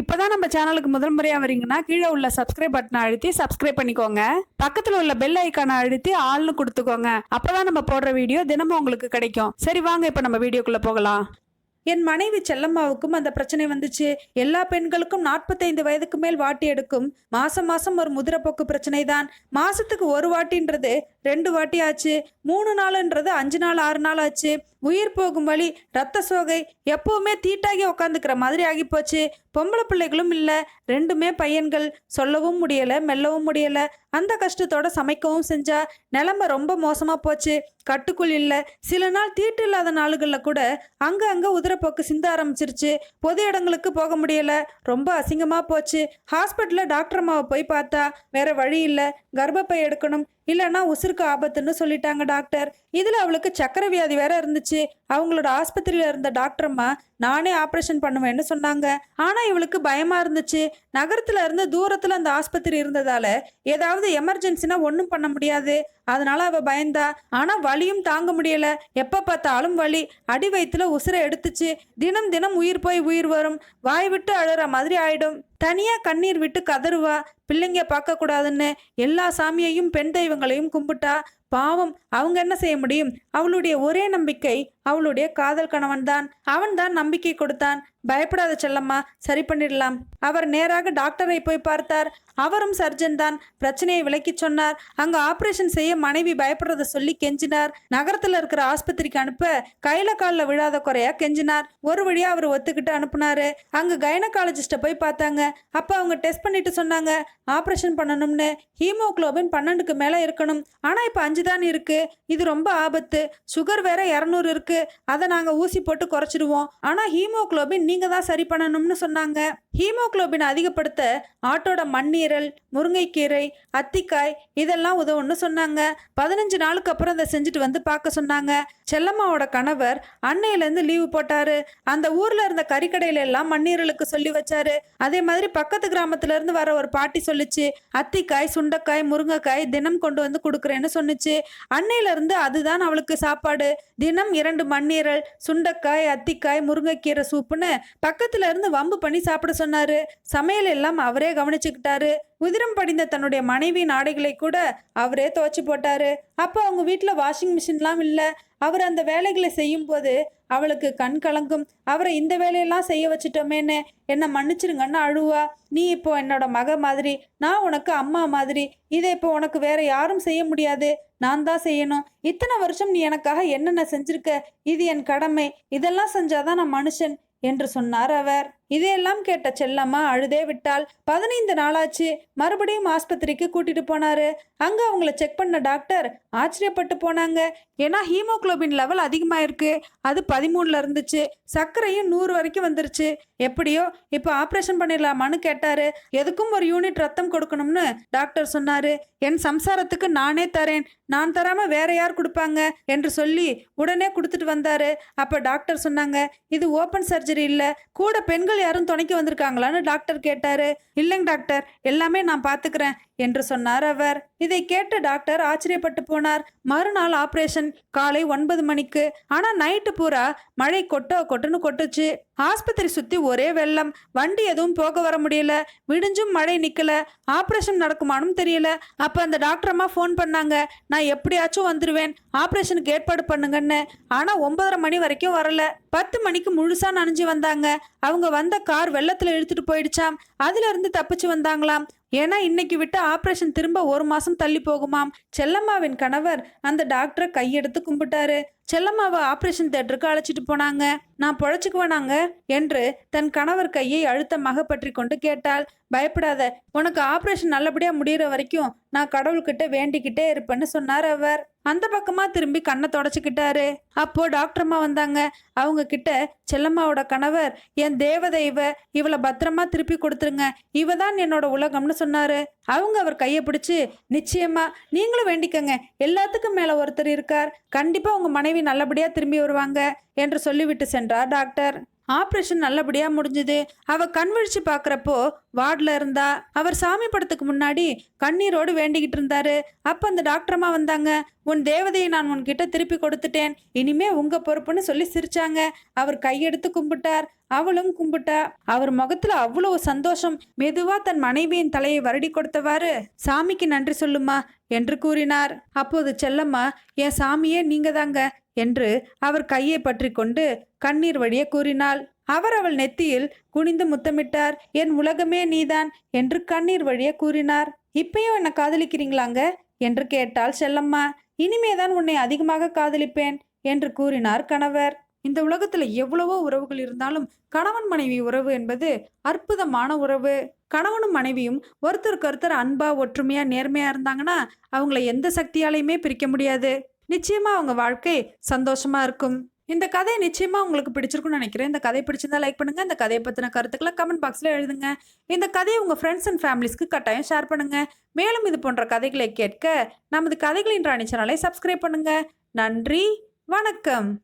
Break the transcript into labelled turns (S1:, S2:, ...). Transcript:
S1: இப்போதான் நம்ம சேனலுக்கு முதல் முறையாக வரீங்கன்னா கீழே உள்ள சப்ஸ்கிரைப் பட்டனை அழுத்தி சப்ஸ்கிரைப் பண்ணிக்கோங்க. பக்கத்தில் உள்ள பெல் ஐக்கானை அழுத்தி ஆள்னு கொடுத்துக்கோங்க. அப்போதான் நம்ம போடுற வீடியோ தினமும் உங்களுக்கு கிடைக்கும். சரி வாங்க இப்போ நம்ம வீடியோக்குள்ளே போகலாம். என் மனைவி செல்லம்மாவுக்கும் அந்த பிரச்சனை வந்துச்சு. எல்லா பெண்களுக்கும் நாற்பத்தைந்து வயதுக்கு மேல் வாட்டி எடுக்கும். மாசம் மாசம் ஒரு முதிரப்போக்கு பிரச்சனை தான் மாசத்துக்கு ஒரு வாட்டின்றது ரெண்டு வாட்டி ஆச்சு மூணு நாளுன்றது அஞ்சு நாள் ஆறு நாள் ஆச்சு. உயிர் போகும் வழி ரத்த சோகை எப்பவுமே தீட்டாகி உக்காந்துக்கிற மாதிரி ஆகி போச்சு பொம்பளை பிள்ளைகளும் இல்லை ரெண்டுமே பையன்கள். சொல்லவும் முடியலை மெல்லவும் முடியலை. அந்த கஷ்டத்தோட சமைக்கவும் செஞ்சா நிலமை ரொம்ப மோசமாக போச்சு. கட்டுக்குள் இல்லை. சில நாள் தீட்டு இல்லாத நாளுகளில் கூட அங்கே அங்கே உதிரப்போக்கு சிந்த ஆரம்பிச்சிருச்சு. பொது இடங்களுக்கு போக முடியலை. ரொம்ப அசிங்கமாக போச்சு. ஹாஸ்பிட்டலில் டாக்டர் அம்மாவை போய் பார்த்தா வேற வழி இல்லை. கர்ப்பப்பை எடுக்கணும். இல்லைன்னா உசுருக்கு ஆபத்துன்னு சொல்லிட்டாங்க டாக்டர். இதில் அவளுக்கு சக்கரை வியாதி வேற இருந்துச்சு. அவங்களோட ஆஸ்பத்திரியில் இருந்த டாக்டர் அம்மா நானே ஆப்ரேஷன் பண்ணுவேன்னு சொன்னாங்க. ஆனால் இவளுக்கு பயமாக இருந்துச்சு. நகரத்தில் இருந்து தூரத்தில் அந்த ஆஸ்பத்திரி இருந்ததால ஏதாவது எமர்ஜென்சினா ஒன்றும் பண்ண முடியாது. அதனால அவள் பயந்தா. ஆனால் வலியும் தாங்க முடியலை. எப்போ பார்த்தாலும் வலி. அடி வயிற்றுல உசுரை எடுத்துச்சு. தினம் தினம் உயிர் போய் உயிர் வரும். வாய் விட்டு அழுற மாதிரி ஆயிடும். தனியாக கண்ணீர் விட்டு கதறுவா பிள்ளைங்க பார்க்கக்கூடாதுன்னு எல்லா சாமியையும் பெண் தெய்வங்களையும் கும்பிட்டா பாவம் அவங்க என்ன செய்ய முடியும்? அவளுடைய ஒரே நம்பிக்கை அவளுடைய காதல் கணவன் தான். அவன் தான் நம்பிக்கை கொடுத்தான். பயப்படாத செல்லம்மா சரி பண்ணிடலாம். அவர் நேராக டாக்டரை போய் பார்த்தார். அவரும் சர்ஜன் தான். பிரச்சனையை விளக்கி சொன்னார். அங்க ஆபரேஷன் செய்ய மனைவி பயப்படுறத சொல்லி கெஞ்சினார். நகரத்துல இருக்கிற ஆஸ்பத்திரிக்கு அனுப்ப கையில காலில் விழாத குறையா கெஞ்சினார். ஒரு வழியா அவர் ஒத்துக்கிட்டு அனுப்புனாரு. அங்க கைனகாலஜிஸ்ட போய் பார்த்தாங்க. அப்ப அவங்க டெஸ்ட் பண்ணிட்டு சொன்னாங்க. ஆபரேஷன் பண்ணணும்னு. ஹீமோகுளோபின் பன்னெண்டுக்கு மேல இருக்கணும். ஆனா இப்ப அஞ்சு தான் இருக்கு. இது ரொம்ப ஆபத்து. சுகர் வேற இரநூறு இருக்கு. அதை நாங்கள் ஊசி போட்டு குறைச்சிடுவோம். ஆனால் ஹீமோகுளோபின் நீங்கள் தான் சரி பண்ணணும்னு சொன்னாங்க. ஹீமோகுளோபின் அதிகப்படுத்த ஆட்டோட மண்ணீரல் முருங்கைக்கீரை அத்திக்காய் இதெல்லாம் உதவும்னு சொன்னாங்க. பதினஞ்சு நாளுக்கு அப்புறம் அதை செஞ்சுட்டு வந்து பார்க்க சொன்னாங்க. செல்லம்மாவோட கணவர் அன்னையிலேருந்து லீவு போட்டாரு. அந்த ஊரில் இருந்த கறிக்கடையில எல்லாம் மண்ணீரலுக்கு சொல்லி வச்சாரு. அதே மாதிரி பக்கத்து கிராமத்துல இருந்து வர ஒரு பாட்டி சொல்லிச்சு அத்திக்காய் சுண்டைக்காய் முருங்கைக்காய் தினம் கொண்டு வந்து கொடுக்குறேன்னு சொன்னுச்சு. அன்னையிலேருந்து அதுதான் அவளுக்கு சாப்பாடு. தினம் இரண்டு மண்ணீரல் சுண்டைக்காய் அத்திக்காய் முருங்கைக்கீரை சூப்புன்னு பக்கத்துல இருந்து வம்பு பண்ணி சாப்பிட சொன்னாரு. சமையல் எல்லாம் அவரே கவனிச்சுக்கிட்டாரு. உதிரம் படிந்த தன்னுடைய மனைவி நாடைகளை கூட அவரே துவைச்சு போட்டாரு. அப்போ அவங்க வீட்டில் வாஷிங் மிஷின்லாம் இல்லை. அவர் அந்த வேலைகளை செய்யும்போது அவளுக்கு கண் கலங்கும். அவரை இந்த வேலையெல்லாம் செய்ய வச்சுட்டோமேன்னு என்னை மன்னிச்சிருங்கன்னு அழுவா. நீ இப்போ என்னோட மக மாதிரி நான் உனக்கு அம்மா மாதிரி. இதை இப்போ உனக்கு வேற யாரும் செய்ய முடியாது. நான் தான் செய்யணும். இத்தனை வருஷம் நீ எனக்காக என்னென்ன செஞ்சிருக்க? இது என் கடமை. இதெல்லாம் செஞ்சாதான் நான் மனுஷன் என்று சொன்னார் அவர். இதையெல்லாம் கேட்ட செல்லம்மா அழுதே விட்டால் பதினைந்து நாளாச்சு மறுபடியும் ஆஸ்பத்திரிக்கு கூட்டிட்டு போனாரு. அங்க அவங்கள செக் பண்ண டாக்டர் ஆச்சரியப்பட்டு போனாங்க. ஏன்னா ஹீமோகுளோபின் லெவல் அதிகமாயிருக்கு. அது பதிமூணுல இருந்துச்சு. சர்க்கரையும் நூறு வரைக்கும் வந்துருச்சு. எப்படியோ இப்போ ஆப்ரேஷன் பண்ணிடலாமான்னு கேட்டாரு. எதுக்கும் ஒரு யூனிட் ரத்தம் கொடுக்கணும்னு டாக்டர் சொன்னாரு. என் சம்சாரத்துக்கு நானே தரேன். நான் தராம வேற யார் கொடுப்பாங்க என்று சொல்லி உடனே கொடுத்துட்டு வந்தாரு. அப்ப டாக்டர் சொன்னாங்க இது ஓப்பன் சர்ஜரி இல்ல. கூட பெண்கள் யாரும் துணைக்கு வந்திருக்காங்களான்னு டாக்டர் கேட்டாரு. இல்லைங்க டாக்டர் எல்லாமே நான் பாத்துக்கிறேன் என்று சொன்னார் அவர். இதை கேட்ட டாக்டர் ஆச்சரியப்பட்டு போனார். மறுநாள் ஆபரேஷன் காலை ஒன்பது மணிக்கு. ஆனா நைட்டு பூரா மழை கொட்ட கொட்டுன்னு கொட்டுச்சு. ஆஸ்பத்திரி சுத்தி ஒரே வெள்ளம். வண்டி எதுவும் போக வர முடியல. விடிஞ்சும் மழை நிக்கல. ஆபரேஷன் நடக்குமானும் தெரியல. அப்ப அந்த டாக்டர் அம்மா ஃபோன் பண்ணாங்க. நான் எப்படியாச்சும் வந்துடுவேன் ஆபரேஷனுக்கு ஏற்பாடு பண்ணுங்கன்னு. ஆனா ஒன்பதரை மணி வரைக்கும் வரல. பத்து மணிக்கு முழுசா நனைஞ்சு வந்தாங்க. அவங்க வந்த கார் வெள்ளத்துல இழுத்துட்டு போயிடுச்சாம். அதுல இருந்து தப்பிச்சு வந்தாங்களாம். ஏன்னா இன்னைக்கு விட்டு ஆப்ரேஷன் திரும்ப ஒரு மாசம் தள்ளி போகுமாம். செல்லம்மாவின் கணவர் அந்த டாக்டரை கையெடுத்து கும்பிட்டாரு. செல்லம்மாவை ஆப்ரேஷன் தேட்டருக்கு அழைச்சிட்டு போனாங்க. நான் பொழைச்சுக்குவேனாங்க என்று தன் கணவர் கையை அழுத்தமாக பற்றி கொண்டு கேட்டாள். பயப்படாத. உனக்கு ஆப்ரேஷன் நல்லபடியாக முடியிற வரைக்கும் நான் கடவுள்கிட்ட வேண்டிக்கிட்டே இருப்பேன்னு சொன்னார் அவர். அந்த பக்கமாக திரும்பி கண்ணை தொடச்சிக்கிட்டாரு. அப்போது டாக்டர் அம்மா வந்தாங்க. அவங்க கிட்ட செல்லம்மாவோட கணவர் என் தேவதை இவ இவளை பத்திரமா திருப்பி கொடுத்துருங்க. இவ தான் என்னோட உலகம்னு சொன்னாரு. அவங்க அவர் கையை பிடிச்சி நிச்சயமா நீங்களும் வேண்டிக்கங்க. எல்லாத்துக்கும் மேலே ஒருத்தர் இருக்கார். கண்டிப்பாக உங்கள் மனைவி நல்லபடியாக திரும்பி வருவாங்க. என்று சொல்லிவிட்டு சென்றார் டாக்டர் ஆப்ரேஷன் நல்லபடியா முடிஞ்சது. அவ கண் விழிச்சு பார்க்குறப்போ வார்டில் இருந்தா அவர் சாமி படத்துக்கு முன்னாடி கண்ணீரோடு வேண்டிக்கிட்டு இருந்தாரு. அப்போ அந்த டாக்டரம்மா வந்தாங்க. உன் தேவதையை நான் உன்கிட்ட திருப்பி கொடுத்துட்டேன். இனிமே உங்க பொறுப்புன்னு சொல்லி சிரிச்சாங்க. அவர் கையெடுத்து கும்பிட்டார். அவளும் கும்பிட்டா. அவர் முகத்துல அவ்வளவு சந்தோஷம். மெதுவா தன் மனைவியின் தலையை வருடி கொடுத்தவாறு சாமிக்கு நன்றி சொல்லுமா என்று கூறினார். அப்போது செல்லம்மா என் சாமியே நீங்க தாங்க என்று அவர் கையை பற்றி கொண்டு கண்ணீர் வழிய கூறினாள். அவர் அவள் நெத்தியில் குனிந்து முத்தமிட்டார். என் உலகமே நீதான் என்று கண்ணீர் வழிய கூறினார். இப்பயும் என்னை காதலிக்கிறீங்களாங்க? என்று கேட்டாள் செல்லம்மா. இனிமேதான் உன்னை அதிகமாக காதலிப்பேன் என்று கூறினார் கணவர். இந்த உலகத்துல எவ்வளவோ உறவுகள் இருந்தாலும் கணவன் மனைவி உறவு என்பது அற்புதமான உறவு. கணவனும் மனைவியும் ஒருத்தருக்கு ஒருத்தர் அன்பா ஒற்றுமையா நேர்மையா இருந்தாங்கன்னா அவங்கள எந்த சக்தியாலையுமே பிரிக்க முடியாது. நிச்சயமா அவங்க வாழ்க்கை சந்தோஷமா இருக்கும். இந்த கதை நிச்சயமா உங்களுக்கு பிடிச்சிருக்கும்னு நினைக்கிறேன். இந்த கதை பிடிச்சிருந்தா லைக் பண்ணுங்க. இந்த கதையை பத்தின கருத்துக்களை கமெண்ட் பாக்ஸ்ல எழுதுங்க. இந்த கதையை உங்க ஃப்ரெண்ட்ஸ் அண்ட் ஃபேமிலிஸ்க்கு கட்டாயம் ஷேர் பண்ணுங்க. மேலும் இது போன்ற கதைகளை கேட்க நமது கதைகளின் ராணி சேனலை சப்ஸ்கிரைப் பண்ணுங்க. நன்றி. வணக்கம்.